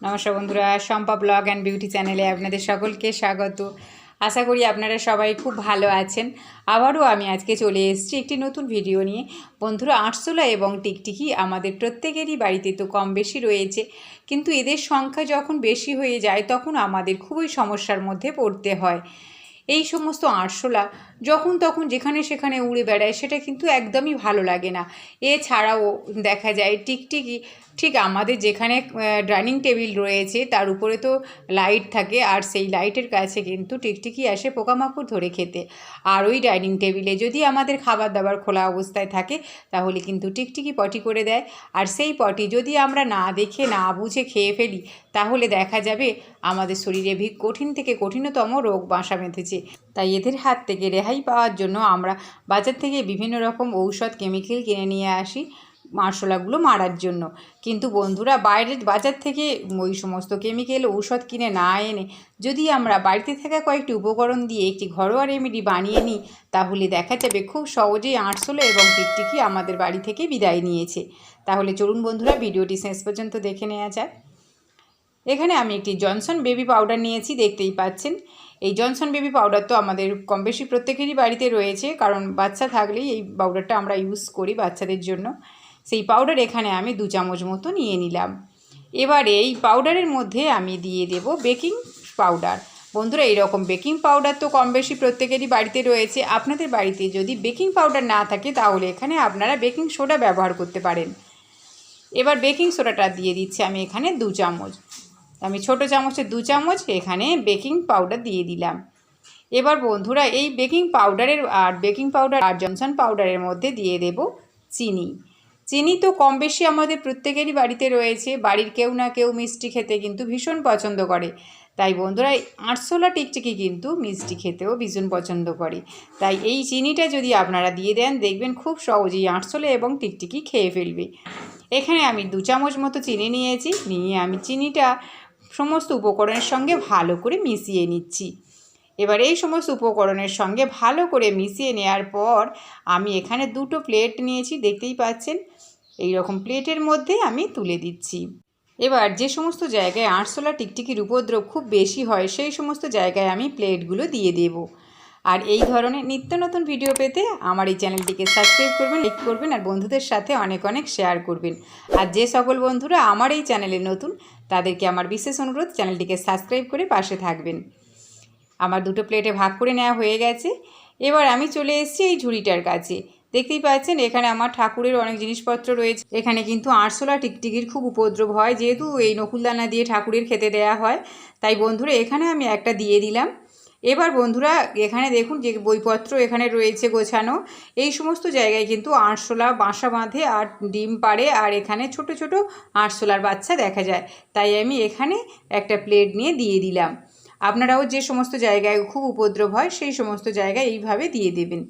নমস্কার বন্ধুরা, Shampa blog and beauty চ্যানেলে আপনাদের সকলকে স্বাগত। আশা করি আপনারা সবাই খুব ভালো আছেন। আবারও আমি আজকে চলে এসেছি একটি নতুন ভিডিও নিয়ে। বন্ধুরা, আরশোলা এবং টিকটিকি আমাদের প্রত্যেকেরই বাড়িতে তো কম বেশি রয়েছে। কিন্তু এদের সংখ্যা যখন বেশি হয়ে যায়, তখন আমাদের খুবই সমস্যার মধ্যে পড়তে হয়। এই সমস্ত আরশোলা যখন তখন যেখানে সেখানে উড়ে বেড়ায়, সেটা কিন্তু একদমই ভালো লাগে না। এছাড়াও দেখা যায় টিকটিকি, ঠিক আমাদের যেখানে ডাইনিং টেবিল রয়েছে, তার উপরে তো লাইট থাকে, আর সেই লাইটের কাছে কিন্তু টিকটিকি আসে পোকামাকড় ধরে খেতে। আর ওই ডাইনিং টেবিলে যদি আমাদের খাবার দাবার খোলা অবস্থায় থাকে, তাহলে কিন্তু টিকটিকি পটি করে দেয়। আর সেই পটি যদি আমরা না দেখে, না বুঝে খেয়ে ফেলি, তাহলে দেখা যাবে আমাদের শরীরে কঠিন থেকে কঠিনতম রোগ বাসা বেঁধেছে। তাই এদের হাত থেকে রেহাই পাওয়ার জন্য আমরা বাজার থেকে বিভিন্ন রকম ঔষধ, কেমিক্যাল কিনে নিয়ে আসি মার্শলাগুলো মারার জন্য। কিন্তু বন্ধুরা, বাইরের বাজার থেকে ওই সমস্ত কেমিক্যাল ঔষধ কিনে না এনে যদি আমরা বাড়িতে থাকা কয়েকটি উপকরণ দিয়ে একটি ঘরোয়া রেমেডি বানিয়ে নিই, তাহলে দেখা যাবে খুব সহজেই আরশোলা এবং টিকটিকি আমাদের বাড়ি থেকে বিদায় নিয়েছে। তাহলে চলুন বন্ধুরা, ভিডিওটি শেষ পর্যন্ত দেখে নেওয়া যায় এখানে আমি একটি জনসন বেবি পাউডার নিয়েছি, দেখতেই পাচ্ছেন। এই জনসন বেবি পাউডার তো আমাদের কম বেশি প্রত্যেকেরই বাড়িতে রয়েছে, কারণ বাচ্চা থাকলেই এই পাউডারটা আমরা ইউজ করি বাচ্চাদের জন্য। সেই পাউডার এখানে আমি দু চামচ মতো নিয়ে নিলাম। এবারে এই পাউডারের মধ্যে আমি দিয়ে দেব বেকিং পাউডার। বন্ধুরা, এইরকম বেকিং পাউডার তো কম বেশি প্রত্যেকেরই বাড়িতে রয়েছে। আপনাদের বাড়িতে যদি বেকিং পাউডার না থাকে, তাহলে এখানে আপনারা বেকিং সোডা ব্যবহার করতে পারেন। এবার বেকিং সোডাটা দিয়ে দিচ্ছি আমি এখানে দু চামচ। আমি ছোট চামচে দু চামচ এখানে বেকিং পাউডার দিয়ে দিলাম। এবার বন্ধুরা, এই বেকিং পাউডারের আর বেকিং পাউডার আর জনসন পাউডারের মধ্যে দিয়ে দেব চিনি। চিনি তো কম বেশি আমাদের প্রত্যেকেরই বাড়িতে রয়েছে, বাড়ির কেউ না কেউ মিষ্টি খেতে কিন্তু ভীষণ পছন্দ করে। তাই বন্ধুরা আরশোলা টিকটিকি কিন্তু মিষ্টি খেতেও ভীষণ পছন্দ করে। তাই এই চিনিটা যদি আপনারা দিয়ে দেন, দেখবেন খুব সহজেই আরশোলা এবং টিকটিকি খেয়ে ফেলবে। এখানে আমি দু চামচ মতো চিনি নিয়েছি। নিয়ে আমি চিনিটা সমস্ত উপকরণের সঙ্গে ভালো করে মিশিয়ে নিচ্ছি। এবার এই সমস্ত উপকরণের সঙ্গে ভালো করে মিশিয়ে নেওয়ার পর আমি এখানে দুটো প্লেট নিয়েছি, দেখতেই পাচ্ছেন? এই রকম প্লেটের মধ্যে আমি তুলে দিচ্ছি। এবার যে সমস্ত জায়গায় আরশোলা টিকটিকির উপদ্রব খুব বেশি হয়, সেই সমস্ত জায়গায় আমি প্লেটগুলো দিয়ে দেব। আর এই ধরনের নিত্য নতুন ভিডিও পেতে আমার এই চ্যানেলটিকে সাবস্ক্রাইব করবেন লাইক করবেন আর বন্ধুদের সাথে অনেক অনেক শেয়ার করবেন। আর যে সকল বন্ধুরা আমার এই চ্যানেলে নতুন, তাদেরকে আমার বিশেষ অনুরোধ চ্যানেলটিকে সাবস্ক্রাইব করে পাশে থাকবেন। আমার দুটো প্লেটে ভাগ করে নেওয়া হয়ে গেছে। এবার আমি চলে এসেছি এই ঝুড়িটার কাছে। দেখতেই পাচ্ছেন, এখানে আমার ঠাকুরের অনেক জিনিসপত্র রয়েছে। এখানে কিন্তু আরশোলা টিকটিকির খুব উপদ্রব হয়, যেহেতু এই নকুলদানা দিয়ে ঠাকুরের খেতে দেয়া হয়। তাই বন্ধুরা, এখানে আমি একটা দিয়ে দিলাম। এবার বন্ধুরা, এখানে দেখুন যে বইপত্র এখানে রয়েছে গোছানো। এই সমস্ত জায়গায় কিন্তু আরশোলা, বাসা বাঁধে আর ডিম পাড়ে আর এখানে ছোট ছোট আরশোলার বাচ্চা দেখা যায়। তাই আমি এখানে একটা প্লেট নিয়ে দিয়ে দিলাম। আপনারাও যে সমস্ত জায়গায় খুব উপদ্রব হয়, সেই সমস্ত জায়গায় এইভাবে দিয়ে দেবেন।